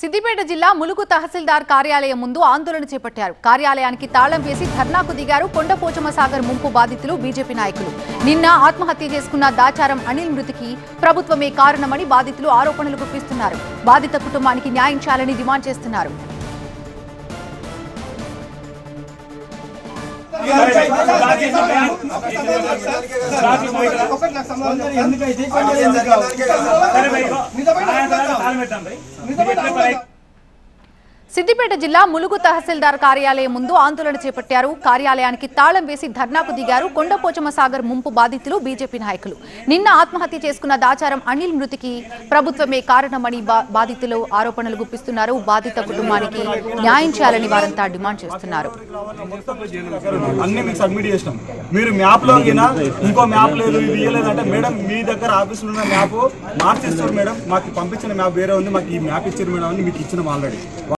సిద్దిపేట జిల్లా ములుగు తహసీల్దార్ కార్యాలయం ముందు ఆందోళన చేపట్టారు. కార్యాలయానికి తాళం వేసి ధర్నాకు దిగారు కొండ సాగర్ ముంపు బాధితులు బీజేపీ నాయకులు. నిన్న ఆత్మహత్య చేసుకున్న దాచారం అనిల్ మృతికి ప్రభుత్వమే కారణమని బాధితులు ఆరోపణలు గుప్పిస్తున్నారు. బాధిత కుటుంబానికి న్యాయం చేయాలని డిమాండ్ చేస్తున్నారు. ఎందుకైతే సిద్దిపేట జిల్లా ములుగు తహసీల్దార్ కార్యాలయం ముందు ఆందోళన చేపట్టారు. కార్యాలయానికి తాళం వేసి ధర్నాకు దిగారు. కొండపోచమ్మ సాగర్ ముంపు బాధితులు బీజేపీ నాయకులు. నిన్న ఆత్మహత్య చేసుకున్న దాచారం అనిల్ మృతికి ప్రభుత్వమే కారణమని బాధితులు ఆరోపణలు గుప్పిస్తున్నారు. బాధిత కుటుంబానికి న్యాయం చేయాలని వారంతా డిమాండ్ చేస్తున్నారు. మీరు మ్యాప్లో ఇంకో మ్యాప్ లేదు ఇది ఇయ్యలేదు అంటే మేడం మీ దగ్గర ఆఫీసులో ఉన్న మ్యాప్ మార్చేస్తారు మేడం. మాకు పంపించిన మ్యాప్ వేరే ఉంది మాకు ఈ మ్యాప్ ఇచ్చారు మేడం అని మీకు ఇచ్చినాం ఆల్రెడీ